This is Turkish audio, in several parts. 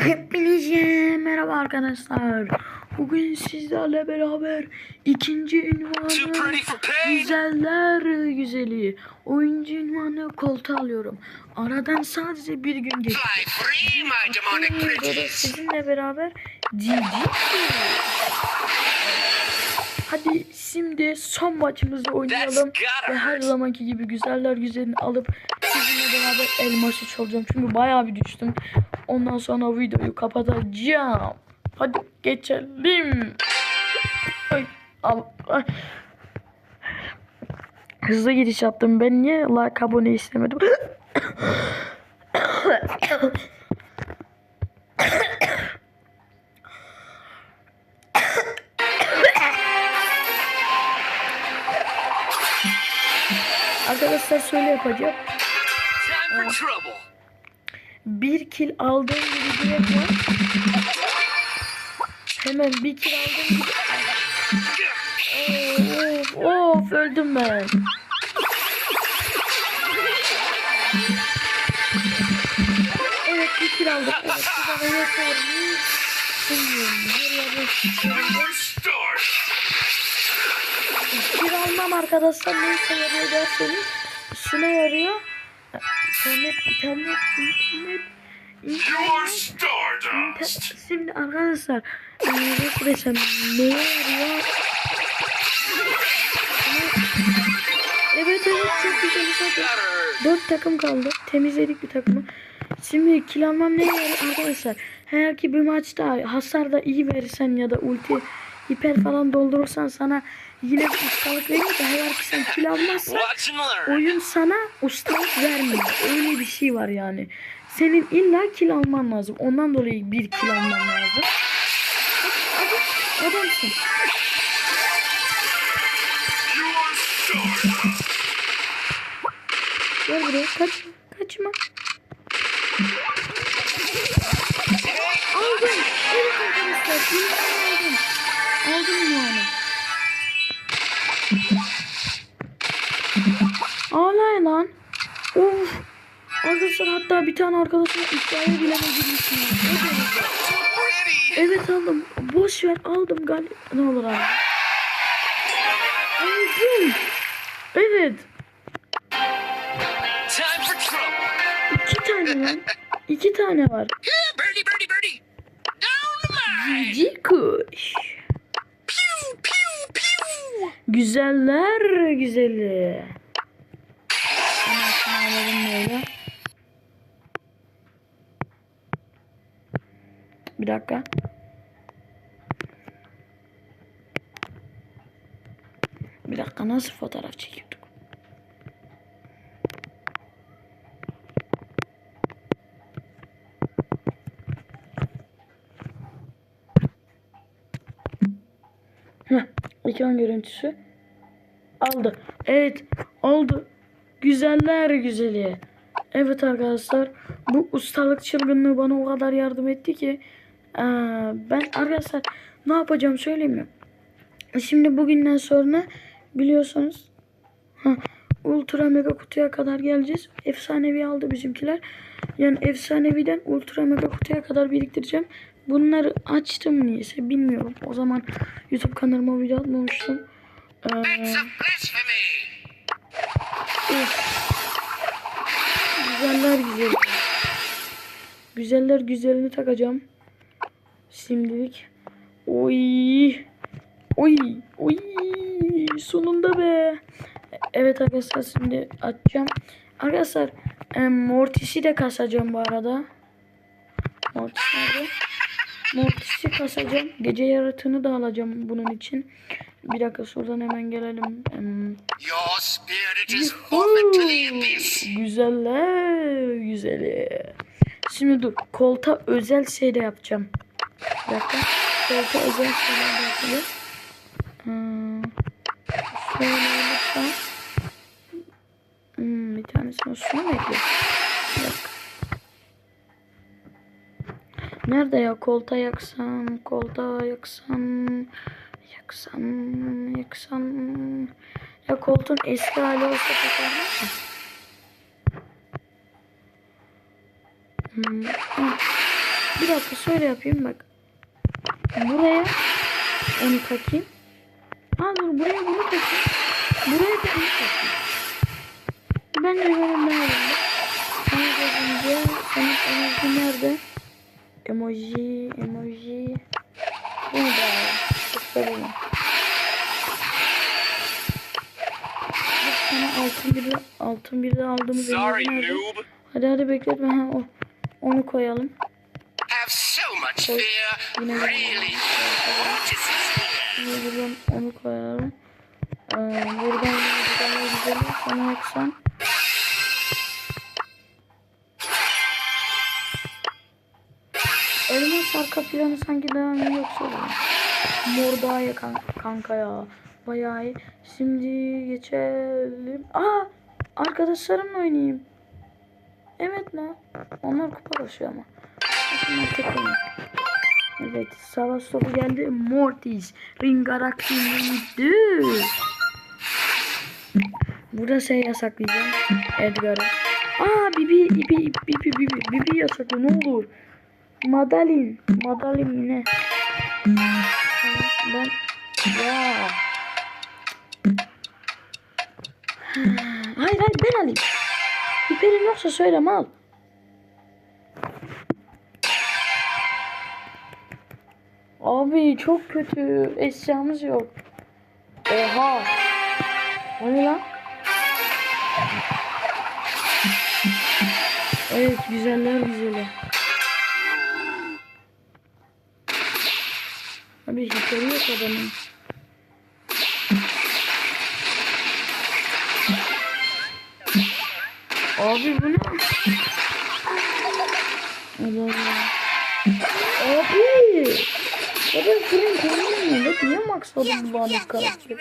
Hepinize merhaba arkadaşlar. Bugün sizlerle beraber ikinci ünvanı güzeller güzeli. Oyuncu ünvanı koltuğa alıyorum. Aradan sadece bir gün geçti. Sizinle beraber cici. Hadi şimdi son maçımızı oynayalım. Ve her zamanki gibi güzeller güzelini alıp sizinle beraber elması çalacağım. Çünkü bayağı bir düştüm. Ondan sonra videoyu kapatacağım. Hadi geçelim. Ay, al, ay. Hızlı giriş yaptım. Ben niye like abone istemedim? Arkadaşlar şöyle yapacağım. Bir kill aldığım gibi direkt var. Hemen bir kill aldığım gibi. Of, of öldüm ben. Evet bir kill aldık. Evet bu bana yeter mi? Bilmiyorum. Her yerde. Kill almam arkadaşlar ne işe yarıyor derseniz. Şuna yarıyor. İnternet, internet, internet. İnternet. Şimdi arkadaşlar e, nasıl desem neye yarıyor? Evet evet çok güzel zaten. Dört takım kaldı. Temizledik bir takımı. Şimdi kill almam neye yarıyor arkadaşlar? Eğer ki bir maçta hasar da iyi verirsen ya da ulti hiper falan doldurursan sana yine ustalık da eğer ki sen kill almazsan oyun sana ustalık vermiyor. Öyle bir şey var yani. Senin illa kill alman lazım. Ondan dolayı bir kill alman lazım. Hadi adamsın. Gel buraya. Kaç, kaçma. Arkadaşlar hatta bir tane arkadaşımla iddiaya bile? Pretty. Evet aldım. Boş ver aldım galiba. Ne olur abi. Aldım. Evet. İki tane lan. İki tane var. Cici kuş. Güzeller güzeli. Alalım böyle. Bir dakika. Bir dakika nasıl fotoğraf çekiyorduk? Heh, ekran görüntüsü. Aldı. Evet oldu. Güzeller güzeli. Evet arkadaşlar bu ustalık çılgınlığı bana o kadar yardım etti ki ben arkadaşlar ne yapacağım söyleyeyim mi? Şimdi bugünden sonra biliyorsunuz ha, ultra mega kutuya kadar geleceğiz. Efsanevi aldı bizimkiler. Yani efsaneviden ultra mega kutuya kadar biriktireceğim. Bunları açtım niyeyse bilmiyorum. O zaman YouTube kanalıma video atmamıştım. Ee, güzeller güzeli. Güzeller güzelini takacağım. Şimdilik. Oy. Oy. Oy. Sonunda be. Evet arkadaşlar şimdi açacağım. Arkadaşlar e, Mortis'i de kasacağım bu arada. Mortis nerede? Mortis'i kasacağım. Gece yaratığını da alacağım bunun için. Bir dakika şuradan hemen gelelim. Abyss. Güzeller güzeli. Şimdi dur kolta özel şey de yapacağım. Bir dakika. Kolta özel şeyler de yapalım. Hmm. Şöyle olursa. Hmm, bir tanesini şuna mı ekleyeyim? Bir dakika. Nerede ya kolta yaksam, kolta yaksam, yaksam, yaksam. Ya koltuğun eski hali olsa takarlar mı? Hmm. Bir dakika şöyle yapayım bak. Buraya onu takayım. Ha dur buraya bunu takayım. Buraya da onu takayım. Ben de böyle iyi. Sana gözünce senin emoji nerede? Emoji, emoji. Bu da göstereyim. Bak sana altın bir altın bir de aldığımız Sorry, noob. Hadi hadi bekletme ha. Onu koyalım koy. Yine buradan onu koyalım. Ee, buradan buradan gidelim. Sonra yoksan. Elmas arka planı sanki devamı yoksa Mor daha ya kanka, kanka ya. Bayağı iyi. Şimdi geçelim. Aa! Arkadaşlarımla oynayayım. Evet lan. Onlar kupa koşuyor ama. Onlar tek oynayayım. Evet savaş topu geldi. Mortis. Ringarak gitti. Burada şey yasaklayacağım. Edgar'ı. Aa Bibi Bibi Bibi Bibi Bibi yasakla ne olur. Madalin. Madalin yine. Ben ya. Hayır hayır ben alayım. Hiperin yoksa söyleme al. Abi çok kötü. Eşyamız yok. Oha. O ne lan? Evet güzeller güzeli. Abi hikayesi yok adamın. Abi bu ne? Benim film kullanılmıyor. Niye Max Odun bulanık karakter?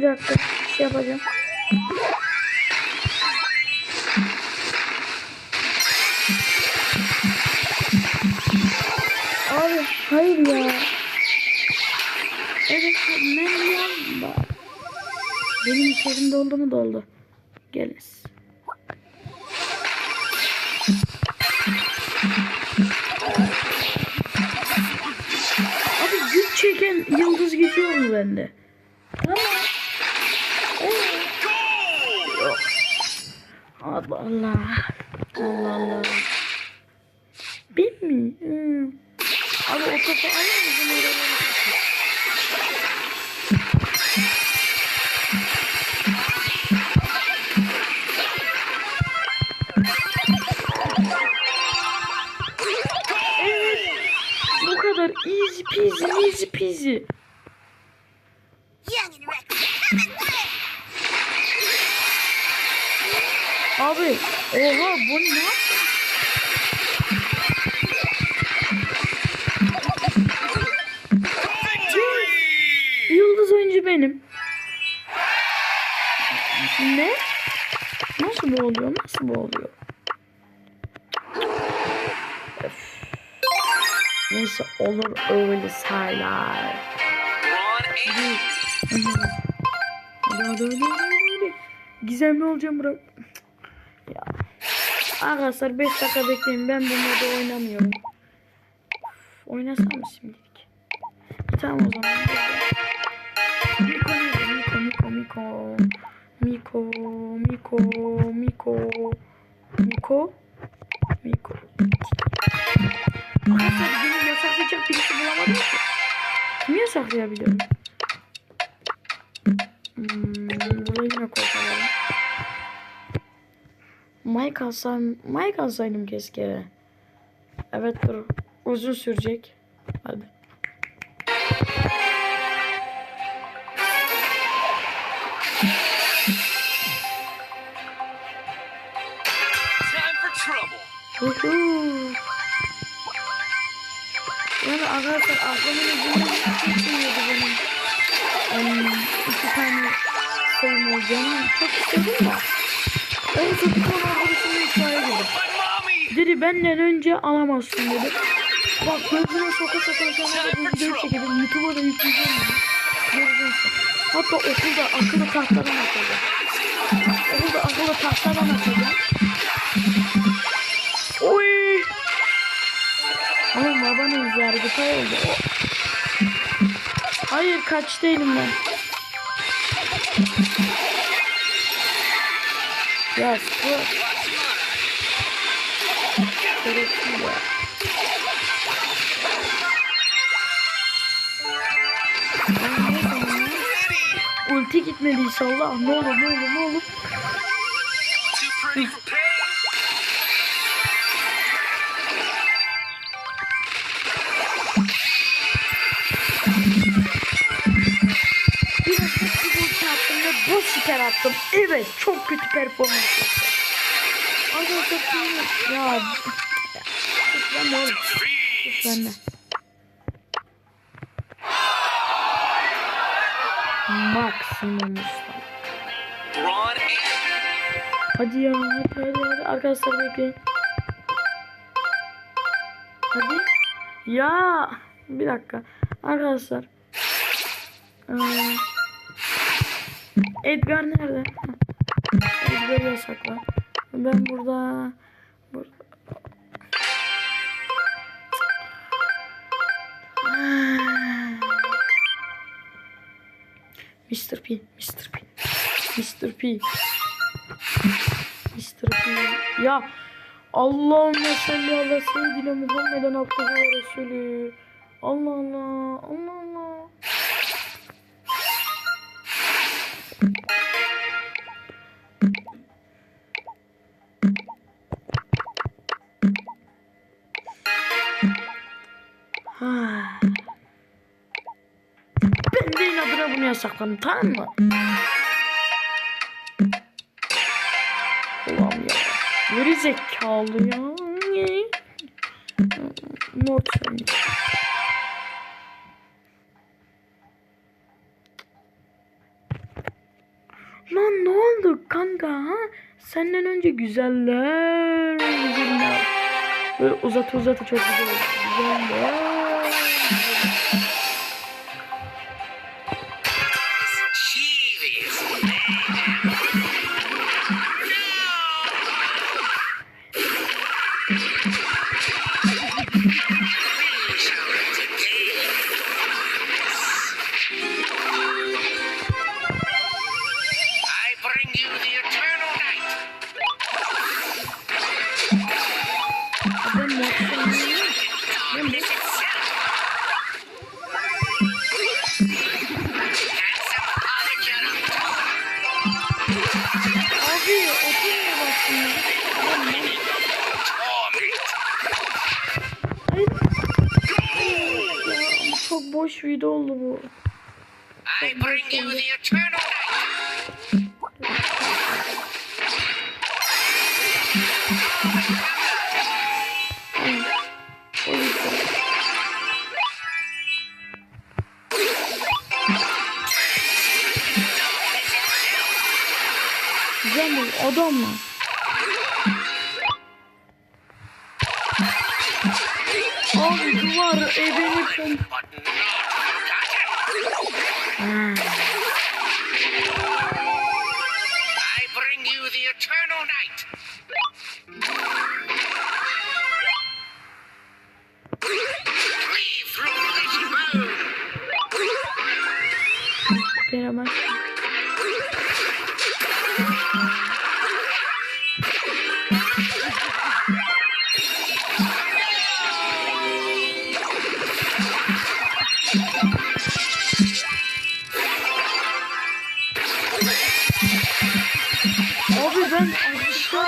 Bir dakika bir şey yapacağım. Abi hayır ya. Evet ne ya? Benim içerim doldu mu doldu. Geliz. Abi güç çeken yıldız gidiyor mu bende? Ama Evet. Yok. Allah Allah. Allah Allah. Ben mi? Hmm. Abi o topu alır mısın? Evet. Bu kadar easy peasy easy peasy. Abi oha bu ne? Yıldız oyuncu benim. Ne? Nasıl bu oluyor? Nasıl bu oluyor? Öf. Neyse olur öyle saylar. Hadi hadi hadi hadi. Gizemli olacağım bırak ya. Arkadaşlar 5 dakika bekleyin. Ben bu modu oynamıyorum. Uf, oynasam mı şimdilik? Tamam o zaman. Miko, Miko, Miko, Miko. Miko, Miko, Miko. Miko. Miko. Arkadaşlar beni yasaklayacak birisi bulamadım ki. Kim yasaklayabiliyor? Hmm, burayı yine koyalım. Mike alsam, Mike alsaydım keşke. Evet dur. Uzun sürecek. Hadi. Uhu. Yani arkadaşlar aklımın ucunda geçiyordu benim. Ben iki tane olacağını çok istedim de. Ben çocuk arkadaşımla iddiaya girdim. Dedi benden önce alamazsın dedi. Bak gözüne soka soka sonra bu videoyu çekelim. YouTube'a da yükleyeceğim dedi. Göreceksin. Hatta okulda akıllı tahtadan atacağım. Okulda akıllı tahtadan atacağım. Oy! Oğlum babanız yargıtay oldu. Hayır kaç değilim ben. Ya? Pretty! Ulti gitmedi inşallah. Ne olur ne olur ne olur. Siper attım. Evet çok kötü performans yaptım. Arkadaşlar ya. De oğlum. Ben de. Maksimum Hadi ya hadi hadi hadi arkadaşlar bekleyin. Hadi. Ya bir dakika. Arkadaşlar. Ee, Edgar nerede? Heh. Edgar'ı yasakla. Ben burada burada Mr. P, Mr. P, Mr. P. Mr. P. Ya Allahümme salli ala seyyidina Muhammeden abduhu ve resulü. Allah Allah. Allah Allah. Ben de inadına bunu yasakladım tamam mı? Ulan ya. Geri zekalı ya. Not seni. Kanka ha? Senden önce güzeller güzeller. Böyle uzat uzatı çok güzel. Güzeller. Video oldu bu. I bring you the eternal eternal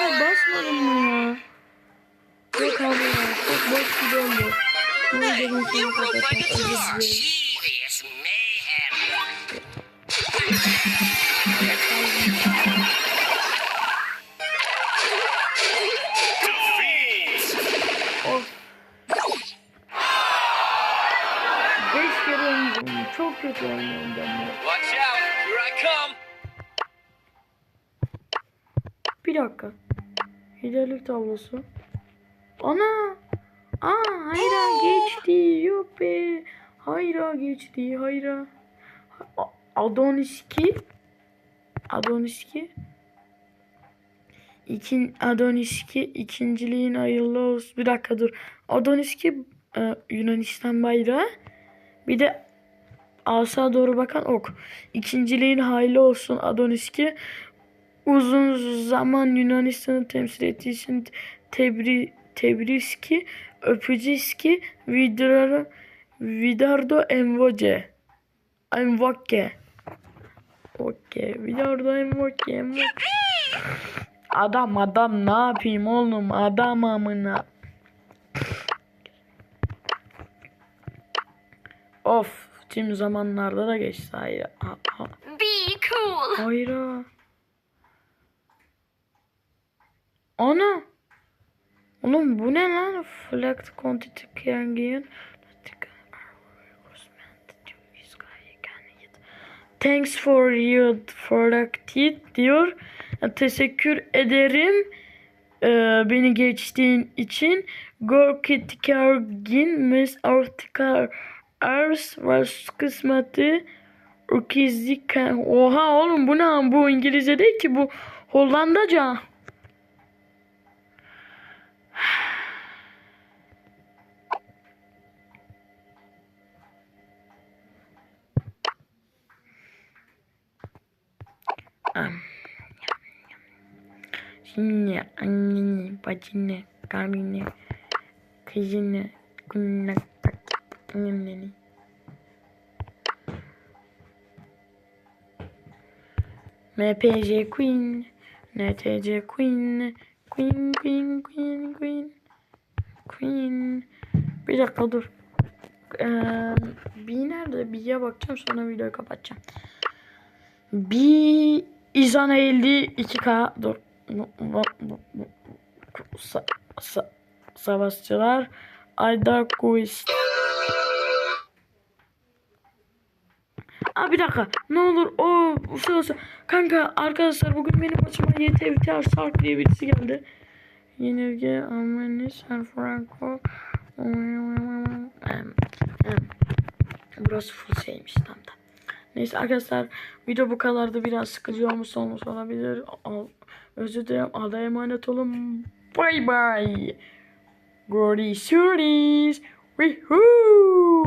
atışlara basmadım mı ya? Yok abi ya. Çok boş oldu. Bu. Of. Beş kere oynadım. Çok kötü oynadım. ondan. Watch out! Here I come! Bir dakika. Liderlik tablosu. Ana! Aa hayra geçti. Be. Hayra geçti. Hayra. A- Adoniski. Adoniski. İkin, Adoniski ikinciliğin hayırlı olsun. Bir dakika dur. Adoniski e, Yunanistan bayrağı. Bir de asa doğru bakan ok. İkinciliğin hayırlı olsun Adoniski uzun zaman Yunanistan'ı temsil ettiği için Tebri, Tebriski, Öpüciski, Vidar, Vidardo Envoce. Envoke. Okey. Vidardo Envoke. Envoke. Adam adam ne yapayım oğlum adam amına. Of tüm zamanlarda da geçti hayır. Ha, ha. Be cool. Hayra. Ana. Oğlum bu ne lan? Flag quantity can gain. Thanks for your product diyor. Teşekkür ederim. Ee, beni geçtiğin için. Gorkit Kargin Mes Artikar Ars var kısmeti. Oha oğlum bu ne? Bu İngilizce değil ki bu Hollandaca. Şimdi anneni, bacını, karını, kızını, kunnak anneni. MPC Queen, NTC Queen, Queen, Queen, Queen, Queen, Queen. Bir dakika dur. Ee, bir nerede? Bir'e bakacağım sonra videoyu kapatacağım. Bir İzana 52K dur. Sa, sa, savaşçılar Aydar Quest. Aa bir dakika. Ne olur o sırası. Kanka arkadaşlar bugün benim maçıma YTVTR Sark diye birisi geldi. Yenilgi Armeni San Franco. Burası full şeymiş tam da. Neyse arkadaşlar video bu kadardı. Biraz sıkıcı olmuş olmuş olabilir. Özür dilerim. Allah'a emanet olun. Bye bye. Görüşürüz. Woohoo.